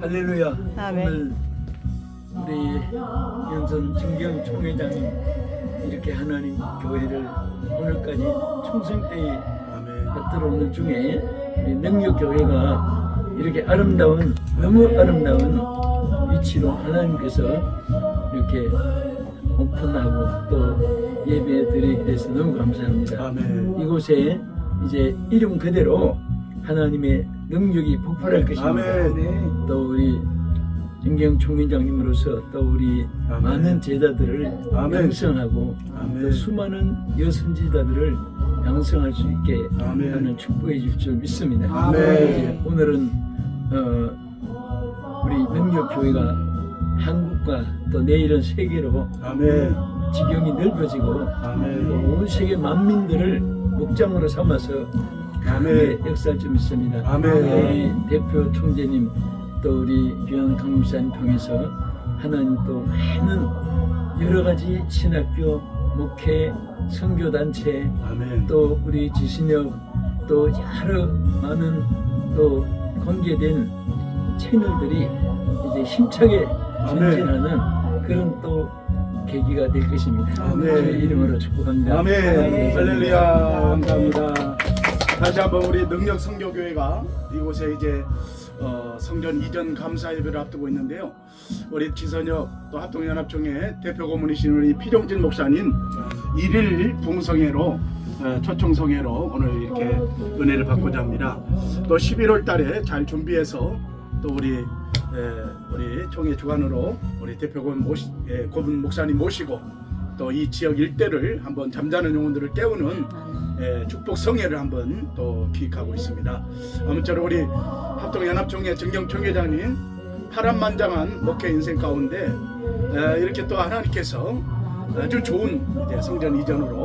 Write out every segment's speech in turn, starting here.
할렐루야. 아멘. 오늘 우리 연선 진경 총회장님 이렇게 하나님 교회를 오늘까지 총성때에 아멘. 들어오는 중에 우리 능력 교회가 이렇게 아름다운 너무 아름다운 위치로 하나님께서 이렇게 오픈하고 또 예배 드리게 돼서 너무 감사합니다. 아멘. 이곳에 이제 이름 그대로 하나님의 능력이 폭발할 것입니다. 아멘. 또 우리 진경 총회장님으로서 또 우리 아멘. 많은 제자들을 아멘. 양성하고 아멘. 또 수많은 여선지자들을 양성할 수 있게 아멘. 하는 축복해 주실 줄 믿습니다. 아멘. 이제 오늘은 어, 우리 능력 교회가 한국과 또 내일은 세계로 아멘. 지경이 넓어지고 아멘. 또온 세계 만민들을 목장으로 삼아서 아멘. 역사할 줄 믿습니다. 아멘. 우리 대표 총재님 또 우리 귀한 강무사님 통해서 하나님 또 많은 여러 가지 신학교, 목회, 선교 단체 아멘. 또 우리 지신혁 또 여러 많은 또 관계된 채널들이 이제 힘차게. 전진하는 그런 또 계기가 될 것입니다. 아멘. 주의 이름으로 축복합니다. 아멘. 할렐루야. 감사합니다. 다시 한번 우리 능력 성교교회가 이곳에 이제 어, 성전 이전 감사 예배를 앞두고 있는데요. 우리 지선혁 또 합동연합총회 대표 고문이신 우리 피정진 목사님 일일 봉성회로 어, 초청성회로 오늘 이렇게 은혜를 받고자 합니다. 또 11월 달에 잘 준비해서 또 우리 에, 우리 총회 주관으로 우리 대표 고문 모시, 예, 고문 목사님 모시고 또 이 지역 일대를 한번 잠자는 영혼들을 깨우는 예, 축복 성회를 한번 또 기획하고 있습니다. 아무쪼록 우리 합동연합총회 정경총회장님 파란만장한 목회 인생 가운데 에, 이렇게 또 하나님께서 아주 좋은 이제 성전 이전으로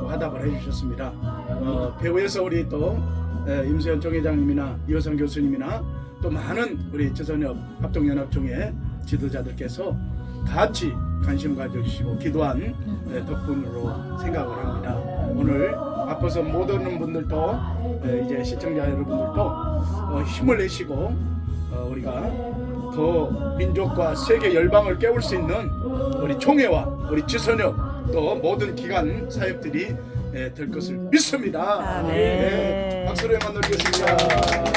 또 화답을 해주셨습니다. 어, 배후에서 우리 또 에, 임수현 총회장님이나 이호성 교수님이나 또 많은 우리 지선협 합동연합총회 지도자들께서 같이 관심 가져주시고 기도한 에, 덕분으로 생각을 합니다. 오늘 앞서서 못 오는 분들도 에, 이제 시청자 여러분들도 어, 힘을 내시고 어, 우리가 더 민족과 세계 열방을 깨울 수 있는 우리 총회와 우리 지선협 또 모든 기관 사역들이 에, 될 것을 믿습니다. 아멘. 네, 박수로 만들겠습니다.